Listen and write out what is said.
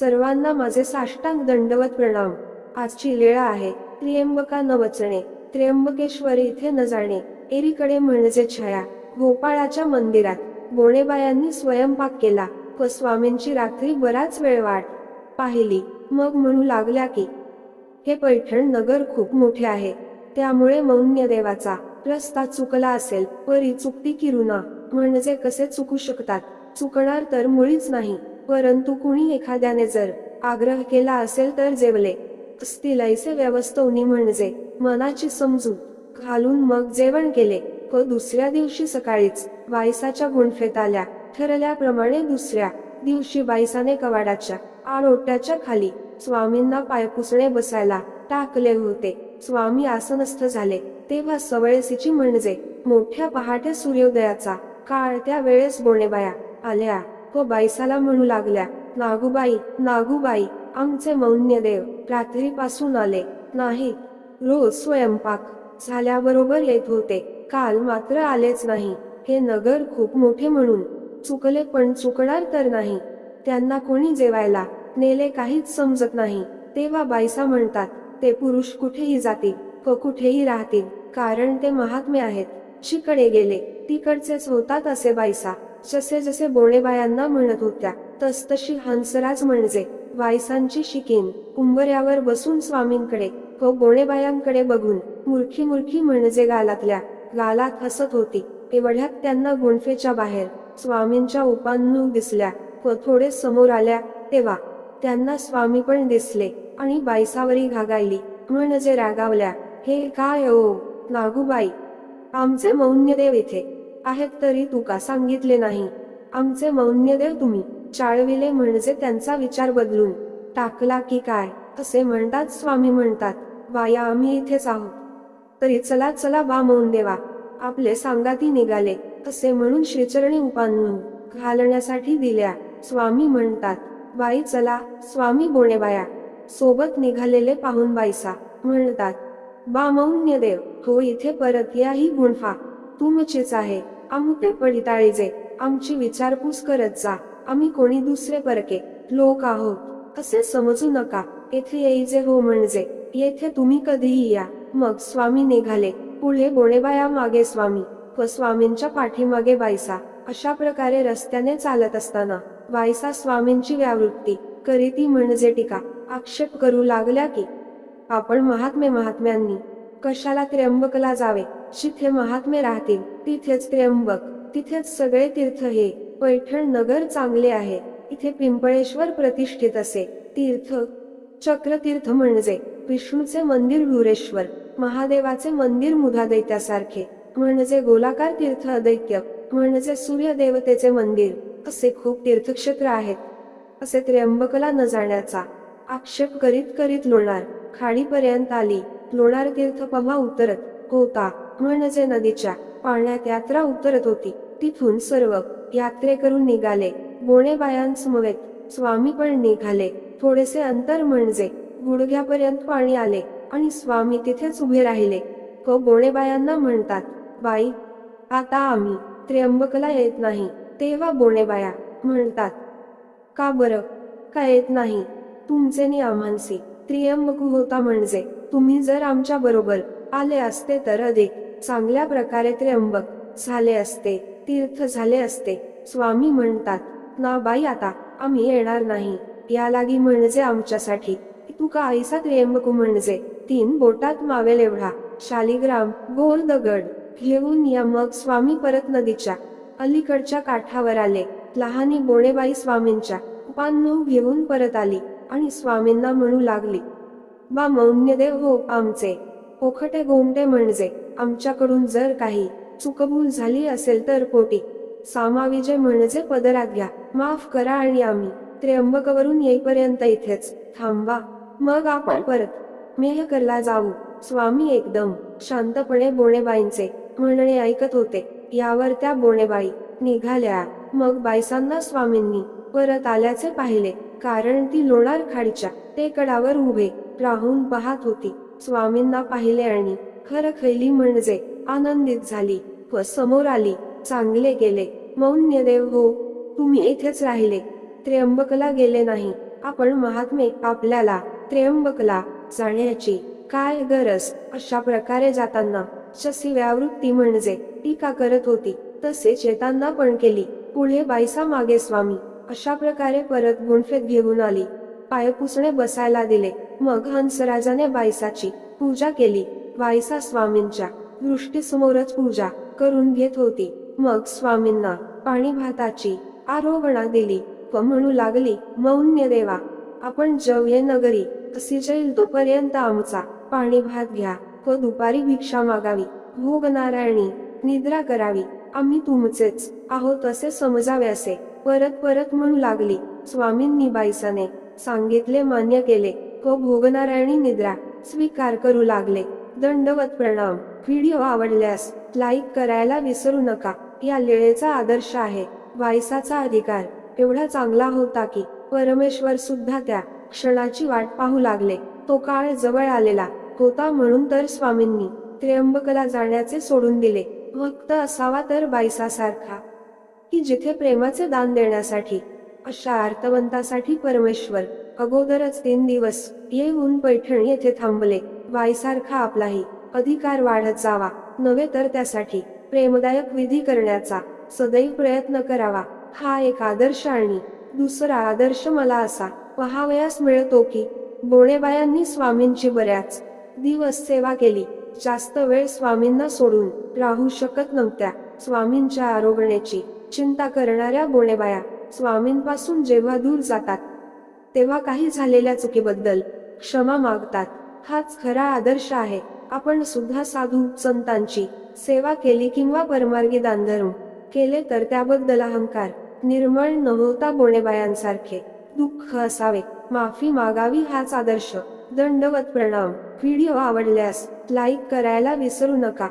सर्वांना माझे साष्टांग दंडवत प्रणाम. आजची लीळा आहे. त्र्यंबका न वचणे त्र्यंबकेश्वरी इथे न जाणे. एरीकडे म्हणजे छाया. गोपाळाच्या मंदिरात. बोणेबायांनी स्वयंपाक केला. व स्वामींची रात्री बराच वेळ वाट पाहिली. मग म्हणू लागल्या की हे पैठण नगर खूप मोठे आहे. त्यामुळे मौन्य देवाचा रस्ता चुकला असेल परी चुकती किरुना म्हणजे कसे चुकू शकतात? चुकणार तर मुळीच नाही. परंतु कुणी एखाद्याने जर आग्रह केला असेल तर जेवले. स्थिलैसे व्यवस्थोनी म्हणजे मनाची समजूत घालून मग जेवण केले. व दुसऱ्या दिवशी सकाळीच बाईसाच्या गुणफेत आल्या. ठरल्याप्रमाणे दुसऱ्या दिवशी बाईसाने कवाडाच्या आरोट्याच्या खाली स्वामींना पायपुसणे बसायला टाकले होते. स्वामी आसनस्थ झाले. तेव्हा सवळेसीची म्हणजे मोठ्या पहाटे सूर्योदयाचा काळ त्या वेळेस बोणेबाया आल्या. व बाईसाला म्हणू लागल्या नागूबाई नागूबाई आमचे मौन्यदेव रात्रीपासून आले नाही रोज स्वयंपाक झाल्याबरोबर येत होते काल मात्र आलेच नाही हे नगर खूप मोठे म्हणून चुकले पण चुकणार तर नाही त्यांना कोणी जेवायला नेले काहीच समजत नाही तेव्हा बाईसा म्हणतात ते पुरुष कुठेही जातील व कुठेही राहतील कारण ते महात्मे आहेत शिकडे गेले तिकडचेच होतात असे बाईसा जसे जसे बोणेबायांना म्हणत होत्या तसतशी हंसराज म्हणजे वायसांची शिकीन. उंबऱ्यावर बसून स्वामींकडे व बोणेबायांकडे बघून मुरखी मुरखी म्हणजे गालातल्या गालात हसत होती. एवढ्यात त्यांना गुंफेच्या बाहेर स्वामींच्या उपांनू दिसल्या व थोडे समोर आल्या तेव्हा त्यांना स्वामी पण दिसले आणि बायसावरी घागायली. म्हणजे रागावल्या हे काय ओ नागूबाई? आमचे मौन्यदेव इथे आहेत तरी तू का सांगितले नाही? आमचे मौन्यदेव तुम्ही. चाळविले म्हणजे त्यांचा विचार बदलून. टाकला की काय? असे म्हणतात स्वामी म्हणतात. वाया आम्ही इथेच आहोत. तरी चला चला बा मौनदेवा आपले सांगाती निघाले. असे म्हणून श्रीचरणी उपान्नू घालण्यासाठी दिल्या. स्वामी म्हणतात बाई चला. स्वामी बोणेबाया. सोबत निघालेले पाहून बाईसा म्हणतात बा मौन्यदेव हो इथे परत या ही गुंफा. तुमचीच आहे. आमटे पडिताळीजे आमची विचारपूस करत जा. आम्ही कोणी दुसरे परके. लोक आहोत. असे समजू नका. येथे येईजे हो म्हणजे येथे तुम्ही कधीही या. मग स्वामी निघाले. पुढे बोणेबाया मागे स्वामी. व स्वामींच्या पाठीमागे बाईसा. अशा प्रकारे रस्त्याने चालत असताना बाईसा स्वामींची व्यावृत्ती करीती म्हणजे टीका आक्षेप करू लागल्या की आपण महात्मे महात्म्यांनी कशाला त्र्यंबकला जावे? जिथे महात्मे राहतील तिथेच त्र्यंबक तिथेच सगळे तीर्थ हे पैठण नगर चांगले आहे. इथे पिंपळेश्वर प्रतिष्ठित असे. तीर्थ चक्रतीर्थ म्हणजे विष्णूचे मंदिर भुरेश्वर महादेवाचे मंदिर मुधादैत्यासारखे म्हणजे गोलाकार तीर्थ अदैत्य म्हणजे सूर्य देवतेचे मंदिर असे खूप तीर्थक्षेत्र आहेत. असे त्र्यंबकला न जाण्याचा आक्षेप करीत करीत लोणार खाडीपर्यंत आली लोणार तीर्थ पव्हा उतरत. होता म्हणजे नदीच्या पाण्यात यात्रा उतरत होती. तिथून सर्व यात्रेकरून निघाले. बोणेबायांसमवेत स्वामी पण निघाले. थोडेसे अंतर म्हणजे गुडघ्यापर्यंत पाणी आले आणि स्वामी तिथेच उभे राहिले. व बोणेबायांना म्हणतात बाई आता आम्ही त्र्यंबकला येत नाही. तेव्हा बोणेबाया म्हणतात का बरं? का येत नाही? तुमचे नि आम्हांसी त्र्यंबकू होता म्हणजे तुम्ही जर आमच्या बरोबर आले असते तर अधिक चांगल्या प्रकारे त्र्यंबक झाले असते तीर्थ झाले असते. स्वामी म्हणतात ना बाई आता आम्ही येणार नाही. या लागी म्हणजे आमच्यासाठी. तू का आईसा त्र्यंबकू म्हणजे? तीन बोटात मावेल एवढा. शालिग्राम गोल दगड घेऊन या मग स्वामी परत नदीच्या अलीकडच्या काठावर आले. लहानी बोणेबाई स्वामींच्या उपान्नू घेऊन परत आली आणि स्वामींना म्हणू लागली बा मौन्यदेव हो आमचे. पोखटे गोमटे म्हणजे आमच्याकडून जर काही चुकभूल झाली असेल तर पोटी सामाविजय म्हणजे पदरात घ्या. माफ करा आणि आम्ही त्र्यंबकवरून येईपर्यंत इथेच थांबा. मग आपण परत मेहकरला जाऊ. स्वामी एकदम शांतपणे बोणेबाईंचे म्हणणे ऐकत होते. यावर त्या बोणेबाई निघाल्या. मग बायसांना स्वामींनी परत आल्याचे पाहिले. कारण ती लोणार खाडीच्या टेकडावर उभे राहून पाहत होती. स्वामींना पाहिले आणि खर खैली म्हणजे आनंदित झाली व समोर आली चांगले गेले. मौन्यदेव हो तुम्ही इथेच राहिले. त्र्यंबकला गेले नाही. आपण महात्मे आपल्याला त्र्यंबकला जाण्याची काय गरज? अशा प्रकारे जाताना शशी व्यावृत्ती म्हणजे टीका करत होती. तसेच येताना पण केली. पुढे बाईसा मागे स्वामी. अशा प्रकारे परत गुणफेत घेऊन आली. पाय पुसणे बसायला दिले. मग हंसराजाने बायसाची पूजा केली. बायसा स्वामींच्या दृष्टीसमोरच पूजा करून घेत होती. मग स्वामींना पाणी भाताची आरोहणा दिली व म्हणू लागली मौन्य देवा आपण जवये नगरी असी जाईल तोपर्यंत आमचा पाणी भात घ्या व दुपारी भिक्षा मागावी. भोग नारायणी निद्रा करावी. आम्ही तुमचेच आहोत असे समजावे असे. परत परत म्हणू लागली. स्वामींनी बाईसाने सांगितले मान्य केले. व भोगनारायणी निद्रा स्वीकार करू लागले. दंडवत प्रणाम. व्हिडिओ आवडल्यास लाईक करायला विसरू नका. या लेळेचा आदर्श आहे. वायसाचा अधिकार. एवढा चांगला होता की परमेश्वर सुद्धा त्या क्षणाची वाट पाहू लागले. तो काळ जवळ आलेला. होता म्हणून तर स्वामींनी त्र्यंबकला जाण्याचे सोडून दिले. भक्त असावा तर बाईसासारखा की जिथे प्रेमाचे दान देण्यासाठी अशा अर्थवंतासाठी परमेश्वर अगोदरच तीन दिवस येऊन पैठण येथे थांबले. वाईसारखा आपलाही अधिकार वाढत जावा. नव्हे तर त्यासाठी प्रेमदायक विधी करण्याचा सदैव प्रयत्न करावा. हा एक आदर्श आणि दुसरा आदर्श मला असा पहावयास मिळतो की बोणेबायांनी स्वामींची बऱ्याच दिवस सेवा केली. जास्त वेळ स्वामींना सोडून राहू शकत नव्हत्या. स्वामींच्या आरोग्याची चिंता करणाऱ्या बोणेबाया स्वामींपासून जेव्हा दूर जातात तेव्हा काही झालेल्या चुकीबद्दल क्षमा मागतात. हाच खरा आदर्श आहे. आपण सुद्धा साधू संतांची सेवा केली किंवा परमार्गी दानधर्म केले तर त्याबद्दल अहंकार निर्मळ न होता बोणेबायांसारखे दुःख असावे. माफी मागावी हाच आदर्श. दंडवत प्रणाम. व्हिडिओ आवडल्यास लाईक करायला विसरू नका.